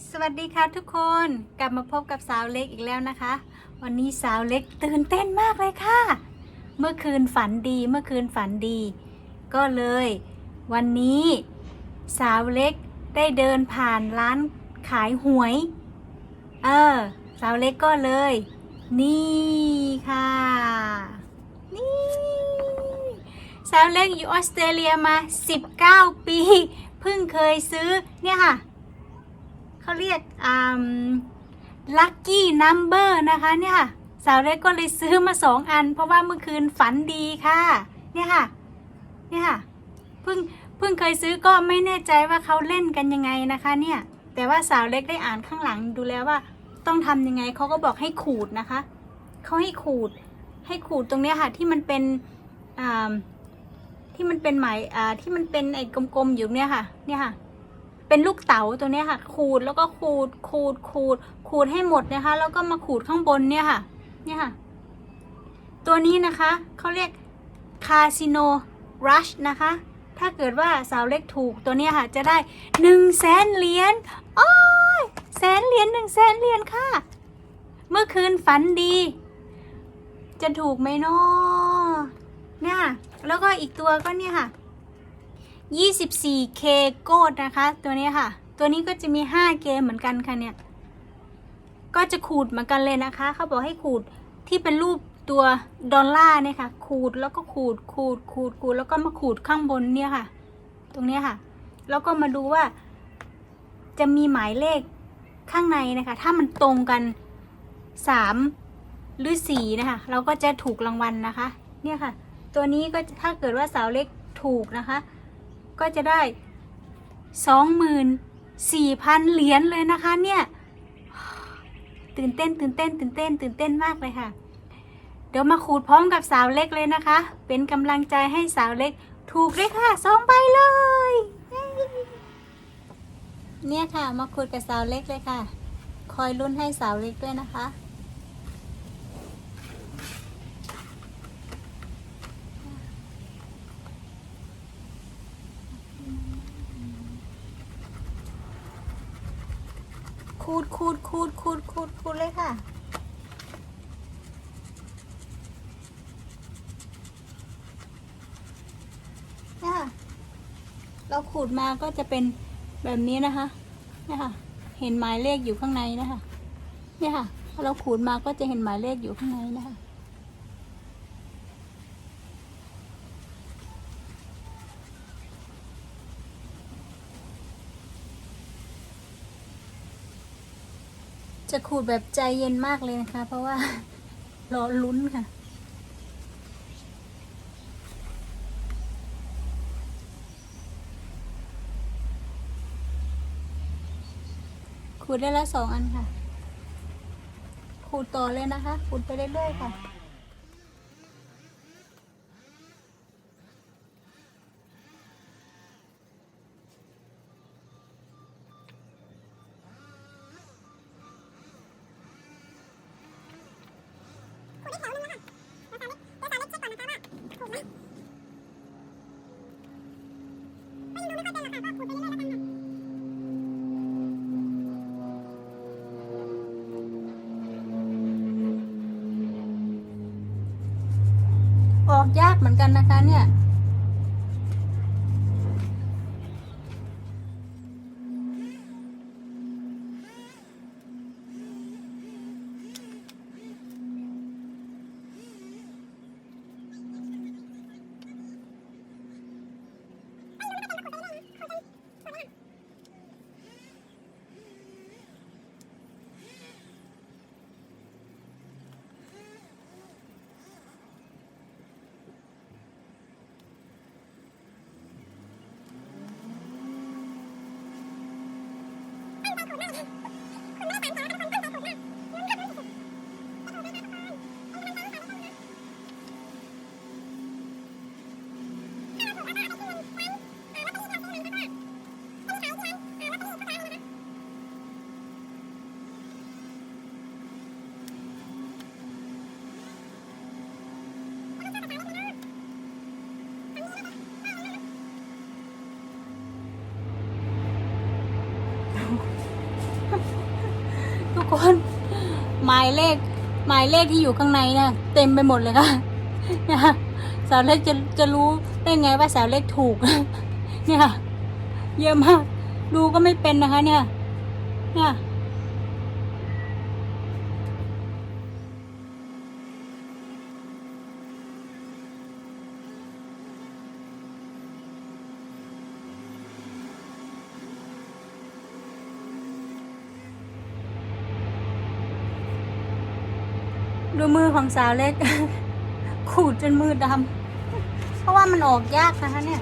สวัสดีค่ะทุกคนกลับมาพบกับสาวเล็กอีกแล้วนะคะ วันนี้สาวเล็กตื่นเต้นมากเลยค่ะ เมื่อคืนฝันดีเมื่อคืนฝันดี ก็เลย วันนี้สาวเล็กได้เดินผ่านร้านขายหวย เออ สาวเล็กก็เลย นี่ค่ะ นี่สาวเล็กอยู่ออสเตรเลียมา 19 ปี เพิ่งเคยซื้อเนี่ยค่ะ เขาเรียกอ่าลัคกี้นัมเบอร์นะคะเนี่ยค่ะสาวเล็กก็เลยซื้อมาสองอัน เพราะว่าเมื่อคืนฝันดีค่ะ เนี่ยค่ะ เนี่ยค่ะเพิ่งเพิ่งเคยซื้อก็ไม่แน่ใจว่าเขาเล่นกันยังไงนะคะเนี่ย แต่ว่าสาวเล็กได้อ่านข้างหลังดูแล้วว่า ต้องทำยังไงเขาก็บอกให้ขูดนะคะเขาให้ขูด ให้ขูดตรงเนี้ยค่ะ ที่มันเป็นอ่าที่มันเป็นไหมอ่าที่มันเป็นไอ้กลมๆอยู่เนี่ยค่ะ เนี่ยค่ะ เป็นลูกเต๋าตัวนี้ค่ะ ขูดแล้วก็ขูดขูดขูดขูดให้หมดนะคะ แล้วก็มาขูดข้างบนเนี่ยค่ะ เนี่ยค่ะ ตัวนี้นะคะเขาเรียกคาสิโนรัชนะคะ ถ้าเกิดว่าสาวเล็กถูกตัวเนี้ยค่ะ จะได้หนึ่งแสนเหรียญโอ้ยแสนเหรียญหนึ่งแสนเหรียญค่ะ เมื่อคืนฝันดี จะถูกไหมเนาะเนี่ยแล้วก็อีกตัวก็เนี่ยค่ะ 24K โกดนะคะ ตัวนี้ค่ะ ตัวนี้ก็จะมี5เกมเหมือนกันค่ะเนี่ย ก็จะขูดเหมือนกันเลยนะคะ เขาบอกให้ขูดที่เป็นรูปตัวดอลลาร์เนี่ยค่ะ ขูดแล้วก็ขูด ขูด ขูด ขูด แล้วก็มาขูดข้างบนเนี่ยค่ะ ตรงนี้ค่ะ แล้วก็มาดูว่า จะมีหมายเลขข้างในนะคะ ถ้ามันตรงกัน 3 หรือ4นะคะ เราก็จะถูกรางวัลนะคะ เนี่ยค่ะ ตัวนี้ก็ถ้าเกิดว่าสาวเล็กถูกนะคะ ก็จะได้สองหมื่นสี่พันเหรียญเลยนะคะเนี่ย ตื่นเต้นตื่นเต้นตื่นเต้น ตื่นเต้นมากเลยค่ะ เดี๋ยวมาขูดพร้อมกับสาวเล็กเลยนะคะ เป็นกำลังใจให้สาวเล็กถูกเลยค่ะสองใบเลย เนี่ยค่ะมาขูดกับสาวเล็กเลยค่ะ คอยลุ้นให้สาวเล็กด้วยนะคะ ขูดขูดขูดขูดขูดขูดเลยค่ะ เนี่ยค่ะ เราขูดมาก็จะเป็นแบบนี้นะคะเนี่ยค่ะ เห็นหมายเลขอยู่ข้างในนะคะ เนี่ยค่ะ เราขูดมาก็จะเห็นหมายเลขอยู่ข้างในนะคะ จะขูดแบบใจเย็นมากเลยนะคะ เพราะว่ารอลุ้นค่ะ ขูดได้แล้วสองอันค่ะ ขูดต่อเลยนะคะ ขูดไปเรื่อยๆค่ะ ออกยากเหมือนกันนะคะเนี่ย อหมายเลขหมายเลขที่อยู่ข้างในเนี่ยเต็มไปหมดเลยค่ะ สาวเล็กจะจะรู้ได้ไงว่าสาวเล็กถูก เนี่ย เยอะมาก ดูก็ไม่เป็นนะคะ เนี่ย เนี่ยดูมือของสาวเล็ก ขูดจนมือดำ ราะว่ามันออกยากนะคะเนี่ย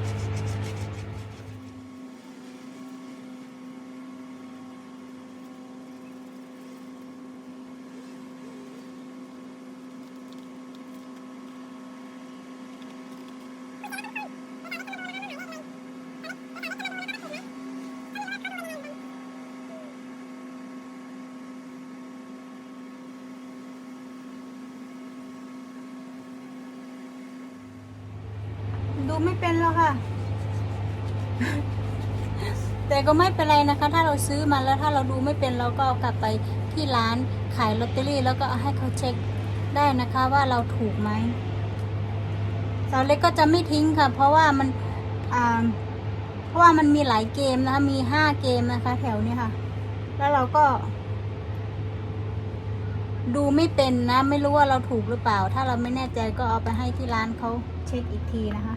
ไม่เป็นแล้วค่ะ แต่ก็ไม่เป็นไรนะคะ ถ้าเราซื้อมาแล้วถ้าเราดูไม่เป็นเราก็เอากลับไปที่ร้านขายลอตเตอรี่ แล้วก็ให้เขาเช็คได้นะคะว่าเราถูกไหมสาวเล็กก็จะไม่ทิ้งค่ะ เพราะว่ามันอ่าเพราะว่ามันมีหลายเกมนะคะ มีห้าเกมนะคะ แถวนี้ค่ะ แล้วเราก็ ดูไม่เป็นนะ ไม่รู้ว่าเราถูกหรือเปล่า ถ้าเราไม่แน่ใจก็เอาไปให้ที่ร้านเขาเช็คอีกทีนะคะ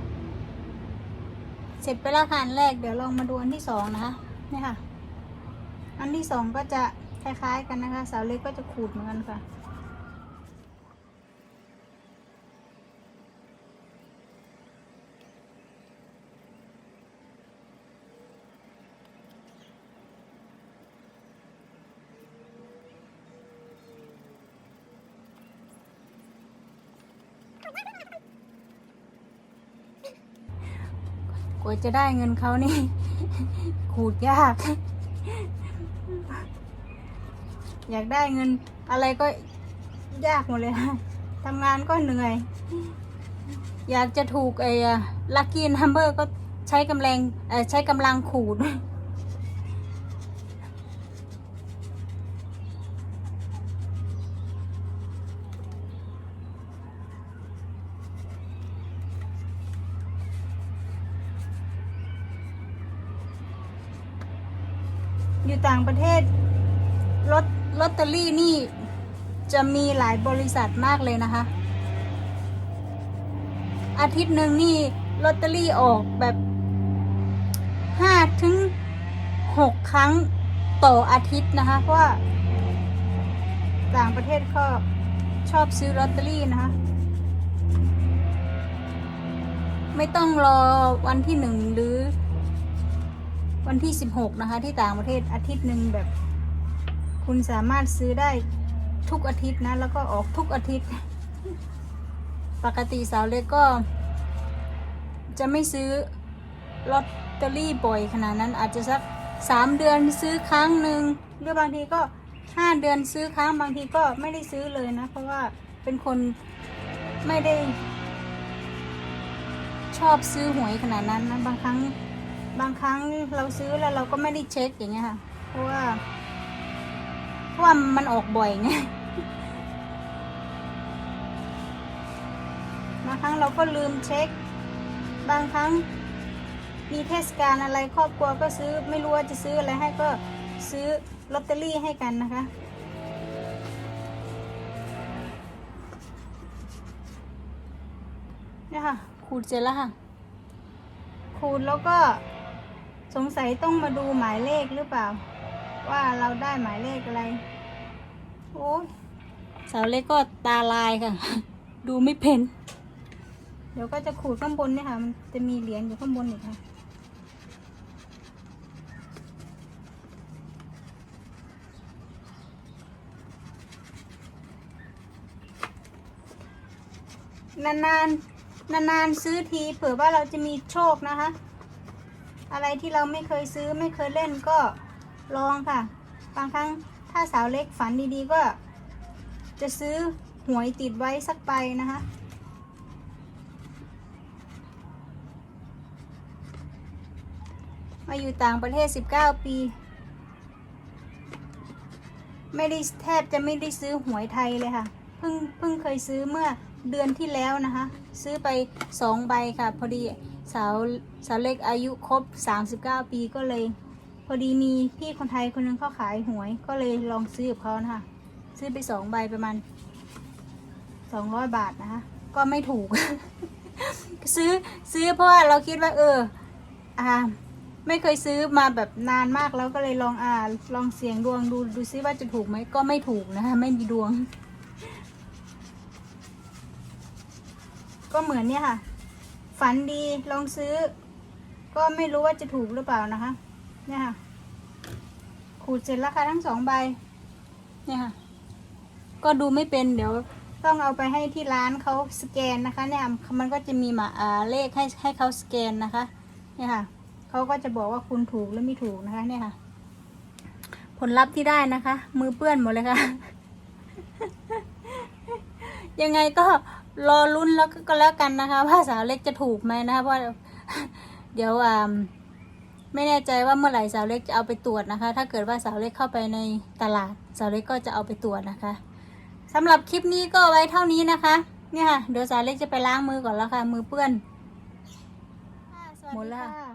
เสร็จไปแล้วค่ะอันแรกเดี๋ยวลองมาดูอันที่สองนะคะนี่ค่ะ อันที่สองก็จะคล้ายๆกันนะคะ สาวเล็กก็จะขูดเหมือนกันค่ะ กว่าจะได้เงินเขานี่ ขูดยาก อยากได้เงินอะไรก็ยากหมดเลยทำงานก็เหนื่อย อยากจะถูกไอ้ลัคกี้นัมเบอร์ก็ใช้กำลังใช้กำลังขูด อยู่ต่างประเทศลอตลอตเตอรี่นี่ จะมีหลายบริษัทมากเลยนะคะ อาทิตย์หนึ่งนี่ลอตเตอรี่ออกแบบห้าถึงหกครั้งต่ออาทิตย์นะคะ เพราะว่าต่างประเทศก็ชอบซื้อลอตเตอรี่นะคะ ไม่ต้องรอวันที่หนึ่งหรือ วันที่ 16 นะคะ ที่ต่างประเทศอาทิตย์หนึ่งแบบ คุณสามารถซื้อได้ทุกอาทิตย์นะ แล้วก็ออกทุกอาทิตย์ ปกติสาวเล็กก็ จะไม่ซื้อลอตเตอรี่บ่อยขนาดนั้น อาจจะสักสามเดือนซื้อครั้งหนึ่งหรือบางทีก็ห้าเดือนซื้อครั้งบางทีก็ไม่ได้ซื้อเลยนะ เพราะว่าเป็นคนไม่ได้ ชอบซื้อหวยขนาดนั้นนะบางครั้ง บางครั้งเราซื้อแล้วเราก็ไม่ได้เช็คอย่างเงี้ยค่ะ เพราะว่า เพราะว่ามันออกบ่อยไงบางครั้งเราก็ลืมเช็ค บางครั้งมีเทศกาลอะไรครอบครัวก็ซื้อไม่รู้ว่าจะซื้ออะไรให้ก็ซื้อลอตเตอรี่ให้กันนะคะเนี่ยค่ะ ขูดเสร็จแล้วค่ะ ขูดแล้วก็ สงสัยต้องมาดูหมายเลขหรือเปล่า ว่าเราได้หมายเลขอะไร โอ้ยสาวเล็กก็ตาลายค่ะ ดูไม่เป็น เดี๋ยวก็จะขูดข้างบนเนี่ยค่ะ มันจะมีเหรียญอยู่ข้างบนอีกค่ะ นานๆนานๆซื้อทีเผื่อว่าเราจะมีโชคนะคะ อะไรที่เราไม่เคยซื้อไม่เคยเล่นก็ลองค่ะ บางครั้งถ้าสาวเล็กฝันดีๆก็ จะซื้อหวยติดไว้สักใบนะคะมาอยู่ต่างประเทศ 19 ปี ไม่ได้แทบจะไม่ได้ซื้อหวยไทยเลยค่ะ เพิ่งเพิ่งเคยซื้อเมื่อเดือนที่แล้วนะคะ ซื้อไปสองใบค่ะ พอดี สาวสาวเล็กอายุครบ 39 ปีก็เลย พอดีมีพี่คนไทยคนหนึงเขาขายหวย ก็เลยลองซื้อกับเขานะคะซื้อไปสองใบประมาณสองร้อยบาทนะคะ ก็ไม่ถูก ซื้อซื้อเพราะว่าเราคิดว่า เออ อ่า ไม่เคยซื้อมาแบบนานมากแล้วก็เลยลองอ่าลองเสี่ยงดวงดูดูซิว่าจะถูกไหมก็ไม่ถูกนะคะไม่มีดวง ก็เหมือนเนี่ยค่ะ ฝันดีลองซื้อ ก็ไม่รู้ว่าจะถูกหรือเปล่านะคะ เนี่ยค่ะ ขูดเสร็จแล้วค่ะทั้งสองใบ เนี่ยค่ะ ก็ดูไม่เป็นเดี๋ยวต้องเอาไปให้ที่ร้านเขาสแกนนะคะ เนี่ยมันก็จะมีหมาอ่าเลขให้ให้เขาสแกนนะคะ เนี่ยค่ะเขาก็จะบอกว่าคุณถูกหรือไม่ถูกนะคะ เนี่ยค่ะ ผลลัพธ์ที่ได้นะคะ มือเปื้อนหมดเลยค่ะ ยังไงก็ รอลุ้นแล้วก็ก็แล้วกันนะคะว่าสาวเล็กจะถูกไหมนะคะเพราะเดี๋ยวอ่าไม่แน่ใจว่าเมื่อไหร่สาวเล็กจะเอาไปตรวจนะคะ ถ้าเกิดว่าสาวเล็กเข้าไปในตลาด สาวเล็กก็จะเอาไปตรวจนะคะสำหรับคลิปนี้ก็ไว้เท่านี้นะคะเนี่ยค่ะเดี๋ยวสาวเล็กจะไปล้างมือก่อนแล้วค่ะ มือเปื้อนหมดแล้วค่ะ